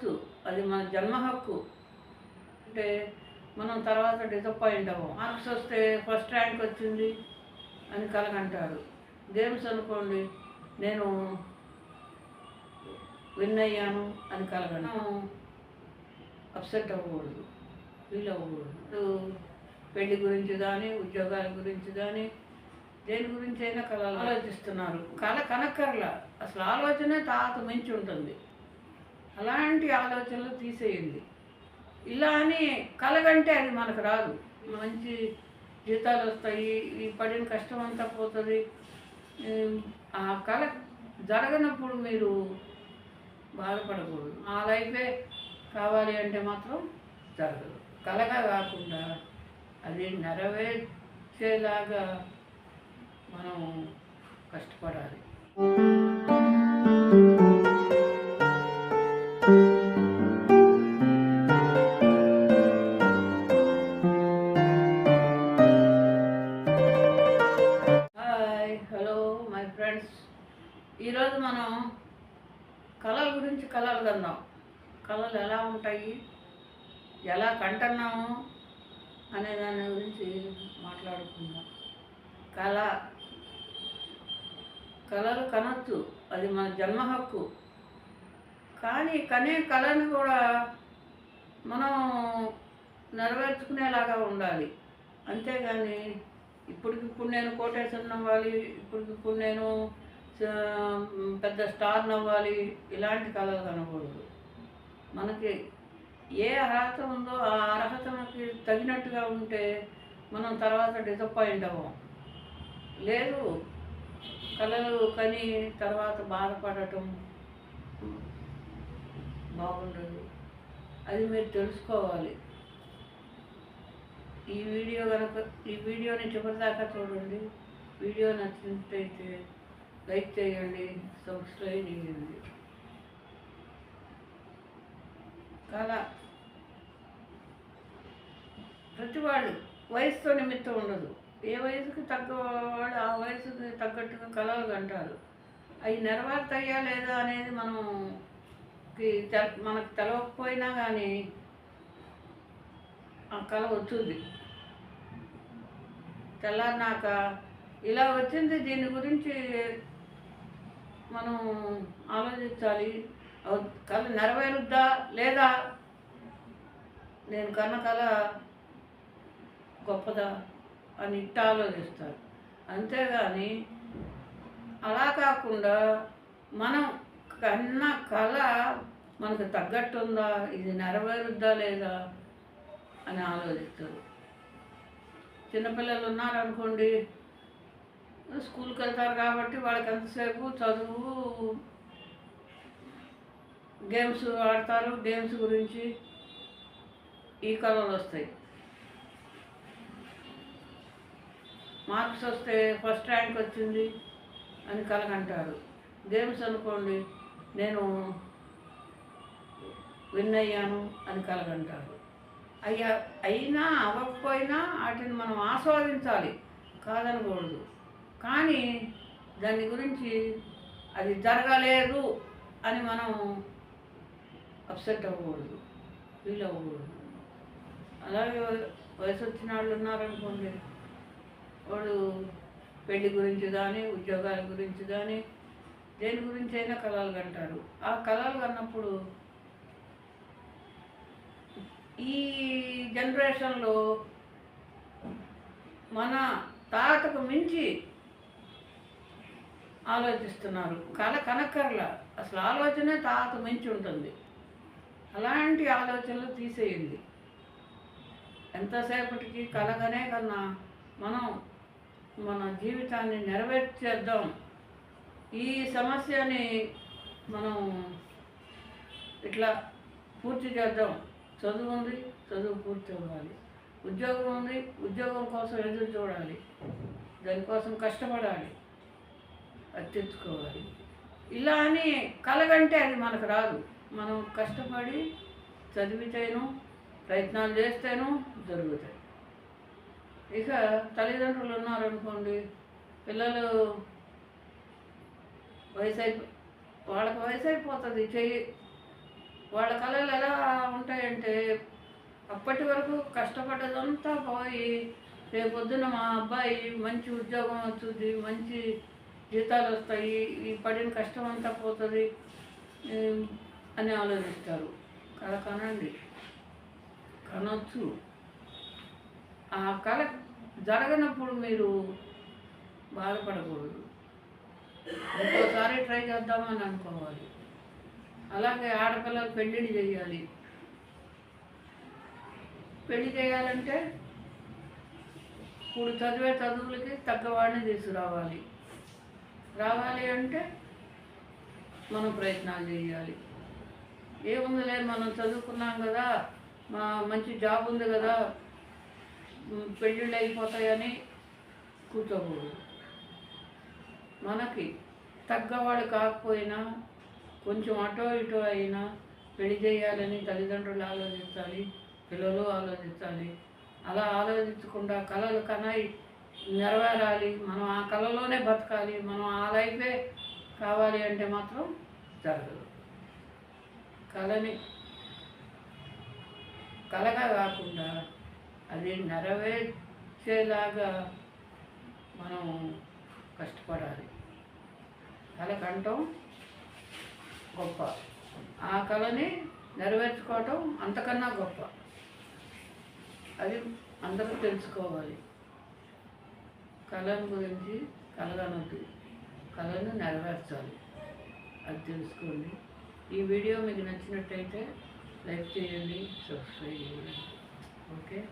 కనొచ్చు అది మన జన్మ హక్కు. అంటే మనం తర్వాత డిసప్పాయింట్ అవ్వం. మార్క్స్ వస్తే ఫస్ట్ ర్యాంక్ వచ్చింది అని కలగంటారు గేమ్స్ అనుకోండి నేను విన్ అయ్యాను అని కలగను అప్సెట్ అవ్వకూడదు ఫీల్ అవ్వకూడదు. పెళ్ళి గురించి కానీ ఉద్యోగాల గురించి కానీ దేని గురించి అయినా కళలు ఆలోచిస్తున్నారు. కళ కనక్కర్లా. అసలు ఆలోచనే తాత మించి ఉంటుంది. అలాంటి ఆలోచనలు తీసేయండి. ఇలా అని కలగంటే అది మనకు రాదు. మంచి జీతాలు వస్తాయి ఈ పడిన కష్టం అంతా పోతుంది. ఆ కళ జరగనప్పుడు మీరు బాధపడకూడదు. ఆ లైఫే కావాలి అంటే మాత్రం జరగదు. కలగా కాకుండా అది నెరవేర్చేలాగా మనం కష్టపడాలి. మనం కళల గురించి కళలు కందాం కళలు ఎలా ఉంటాయి? ఎలా కంటున్నాము? అనే దాని గురించి మాట్లాడుకుందాం. కళ కళలు కనొచ్చు అది మన జన్మ హక్కు. కానీ కనే కళను కూడా మనం నెరవేర్చుకునేలాగా ఉండాలి. అంతేగాని ఇప్పటికిప్పుడు నేను కోటేశ్వరం అవ్వాలి ఇప్పటికిప్పుడు నేను పెద్ద స్టార్ నవ్వాలి ఇలాంటి కళలు కనకూడదు మనకి ఏ అర్హత ఉందో ఆ అర్హతకి తగినట్టుగా ఉంటే మనం తర్వాత డిసప్పాయింట్ అవ్వం. లేదు కళలు కని తర్వాత బాధపడటం బాగుండదు. అది మీరు తెలుసుకోవాలి. ఈ వీడియో కనుక ఈ వీడియోని చివరిదాకా చూడండి. వీడియో నచ్చినట్టయితే లైక్ చేయండి సబ్స్క్రైబ్ చేయండి. కళ ప్రతి వాళ్ళు వయసుతో నిమిత్తం ఉండదు. ఏ వయసుకి తగ్గవాడు ఆ వయసుకి తగ్గట్టుగా కళలు అంటారు అవి నెరవేరుతాయా లేదా అనేది మనం మనకు తెలవకపోయినా కానీ ఆ కళ వచ్చింది తెల్లారినాక ఇలా వచ్చింది దీని గురించి మనం ఆలోచించాలి. కళ నెరవేరుద్దా లేదా? నేను కన్న కళ గొప్పదా అని ఇట్ట ఆలోచిస్తారు. అంతేగాని అలా కాకుండా మనం కన్న కళ మనకు తగ్గట్టుందా? ఇది నెరవేరుద్దా లేదా? అని ఆలోచిస్తారు. చిన్నపిల్లలు ఉన్నారనుకోండి స్కూల్కి వెళ్తారు కాబట్టి వాళ్ళకి ఎంతసేపు చదువు గేమ్స్ ఆడతారు గేమ్స్ గురించి ఈ కళలు వస్తాయి. మార్క్స్ వస్తే ఫస్ట్ ర్యాంక్ వచ్చింది అని కలగంటారు. గేమ్స్ అనుకోండి నేను విన్ అయ్యాను అని కలగంటారు. అయ్యా అయినా అవ్వకపోయినా వాటిని మనం ఆస్వాదించాలి కాదనకూడదు. కానీ దాని గురించి అది జరగలేదు అని మనం అప్సెట్ అవ్వకూడదు ఫీల్ అవ్వకూడదు. అలాగే వయసు వచ్చిన వాళ్ళు ఉన్నారనుకోండి వాడు పెళ్ళి గురించి కానీ ఉద్యోగాల గురించి కానీ దేని గురించి అయినా కళలు కంటారు. ఆ కళలు కన్నప్పుడు ఈ జనరేషన్లో మన తాతకు మించి ఆలోచిస్తున్నారు. కళ కనక్కర్ల. అసలు ఆలోచనే తాత మించి ఉంటుంది. అలాంటి ఆలోచనలు తీసేయండి. ఎంతసేపటికి కలగనే కన్నా మనం మన జీవితాన్ని నెరవేర్చేద్దాం. ఈ సమస్యని మనం ఇట్లా పూర్తి చేద్దాం. చదువు ఉంది చదువు పూర్తి అవ్వాలి. ఉద్యోగం ఉంది ఉద్యోగం కోసం ఎదురు చూడాలి. దానికోసం కష్టపడాలి. అది ఇలా అని కలగంటే అది మనకు రాదు. మనం కష్టపడి చదివితేను ప్రయత్నాలు చేస్తేను జరుగుతాయి. ఇక తల్లిదండ్రులు ఉన్నారనుకోండి పిల్లలు వయసు అయిపో వాళ్ళకి వయసు అయిపోతుంది చెయ్యి. వాళ్ళ కళలు ఎలా ఉంటాయంటే అప్పటి వరకు కష్టపడ్డదంతా పోయి రేపొద్దున మా అబ్బాయి మంచి ఉద్యోగం వస్తుంది మంచి జీతాలు వస్తాయి ఈ పడిన కష్టం అంతా పోతుంది అని ఆలోచిస్తారు. కళ కనండి. కనొచ్చు. ఆ కళ జరగనప్పుడు మీరు బాధపడకూడదు. ఇంకోసారి ట్రై చేద్దామని అనుకోవాలి. అలాగే ఆడపిల్లలు పెళ్ళిళ్ళు చేయాలి. పెళ్ళి చేయాలంటే ఇప్పుడు చదివే చదువులకి తగ్గవాడిని తీసుకురావాలి. రావాలి అంటే మనం ప్రయత్నాలు చేయాలి. ఏముందిలే మనం చదువుకున్నాం కదా మా మంచి జాబ్ ఉంది కదా పెళ్ళిళ్ళు అయిపోతాయని కూర్చోకూడదు. మనకి తగ్గవాడు కాకపోయినా కొంచెం అటో ఇటో అయినా పెళ్ళి చేయాలని తల్లిదండ్రులు ఆలోచించాలి పిల్లలు ఆలోచించాలి. అలా ఆలోచించకుండా కళలు కనాయి నెరవేరాలి. మనం ఆ కళలోనే బతకాలి. మనం ఆ లైఫే కావాలి అంటే మాత్రం జరగదు. కళని కళగా కాకుండా అది నెరవేర్చేలాగా మనం కష్టపడాలి. కళ కంటం గొప్ప. ఆ కళని నెరవేర్చుకోవటం అంతకన్నా గొప్ప. అది అందరూ తెలుసుకోవాలి. కళను గురించి కలగనొద్దు కళను నెరవేర్చాలి. అది తెలుసుకోండి. ఈ వీడియో మీకు నచ్చినట్టయితే లైక్ చేయండి సబ్స్క్రైబ్ చేయండి. ఓకే?